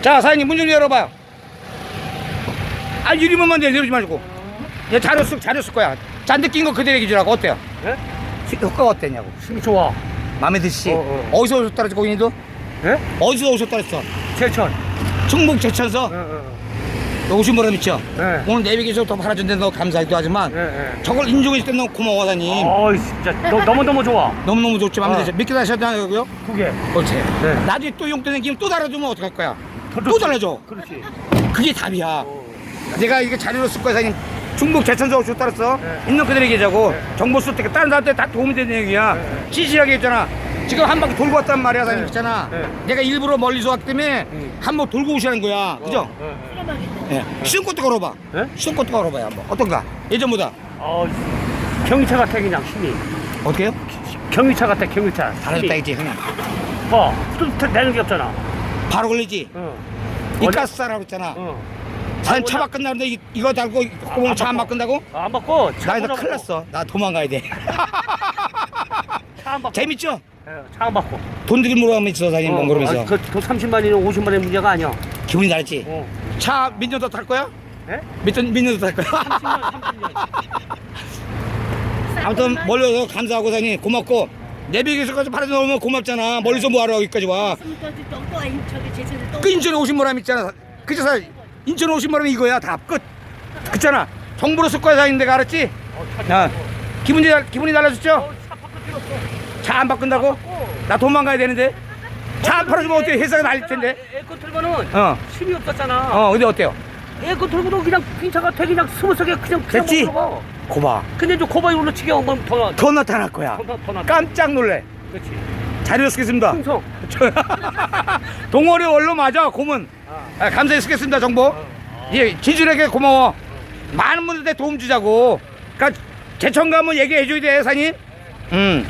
자, 사장님 문 좀 열어봐요. 아, 유리문만 내려오지 말고. 얘 자료 쓸 거야. 잔뜩 낀 거 그대로 얘기주라고. 어때요? 예? 효과가 어땠냐고. 좋아. 마음에 드시지? 어, 어. 어, 디서 오셨다 그랬지, 고객님도? 예? 어디서 오셨다 그랬어? 제천. 충북 제천서 예, 예. 너 오신 보람 있죠? 예. 오늘 내비게이션 더 팔아준데 너 감사하기도 하지만 예, 예. 저걸 인정해 줄 때 너무 고마워, 사장님. 어이, 진짜. 너, 너무너무 좋아. 너무너무 좋지, 마음에 어. 드시 믿게 다셨냐고요? 그게. 그렇지. 네. 나중에 또 용돈 생기면 또 달아주면 어떡할 거야? 더 또. 달라줘. 그렇지. 그게 답이야. 어. 내가 이게 자료로 쓸 거야, 사장님. 중국 오셨다 그랬어. 네. 있는 그대로 얘기하자고. 네. 정보 쓸때 다른 사람한테 다 도움이 되는 얘기야. 네. 진실하게 했잖아. 지금 한 바퀴 돌고 왔단 말이야, 사장님. 네. 있잖아. 네. 내가 일부러 멀리서 왔기 때문에 음. 한번 돌고 오시라는 거야. 그죠? 어, 예, 예. 예. 시험 것도 걸어봐. 예? 시험 것도 걸어봐요, 한번. 어떤가? 예전보다. 어, 경유차 같아, 그냥 힘이. 어떻게요? 경유차 같아, 경유차. 달아줬다, 이지 그냥. 어, 또 내는 게 없잖아. 바로 걸리지? 어. 이가스 싸라고 했잖아. 어. 사장님 아니, 차 바꾼다는데 이- 이거 달고 꼬봉 차안 바꿔. 바꾼다고? 아, 안 바꿔. 나 이거 큰일 났어. 나 도망가야 돼. 차안 바꿔. 재밌죠? 차안 바꿔. 돈 들이 물어가면 있어, 사장님, 먼 걸으면서. 그, 그 30만이나 50만의 문제가 아니야. 기분이 다르지? 어. 차 민년도 탈 거야? 예? 민년, 민년도 탈 거야? 30년, 30년. 아무튼 멀리 와서 감사하고 사장님 고맙고 내비게이션까지 팔아서 넣으면 고맙잖아 멀리서 뭐하러 여기까지 와그 인천에 오신 보람 있잖아 그죠 사 인천에 오신 보람이 이거야 다 끝 그잖아 정보로 쓸 거야 사장님 내가 알았지? 바꿔. 기분이, 달- 기분이 달라졌죠? 어, 차안 바꾼다고? 나 도망가야 되는데 차 안 팔아주면 어떻게 회사가 날릴 텐데 에어컨 틀면은 어. 힘이 없었잖아. 어 근데 어때요? 에어컨 틀고도 그냥 빈차 같아 그냥 스무스하게 그냥 그냥 됐지? 먹어. 고봐 근데 저 코바이 올라치게 하면 더더 나타날 거야. 더, 더 나. 깜짝 놀래. 그렇지. 자료 쓰겠습니다. 충성. 동월이 원로 맞아 고문. 아. 아, 감사히 쓰겠습니다 정보. 예 진실에게 고마워. 많은 분들한테 도움 주자고. 그러니까 제천 가면 얘기해 줘야 돼 사님. 음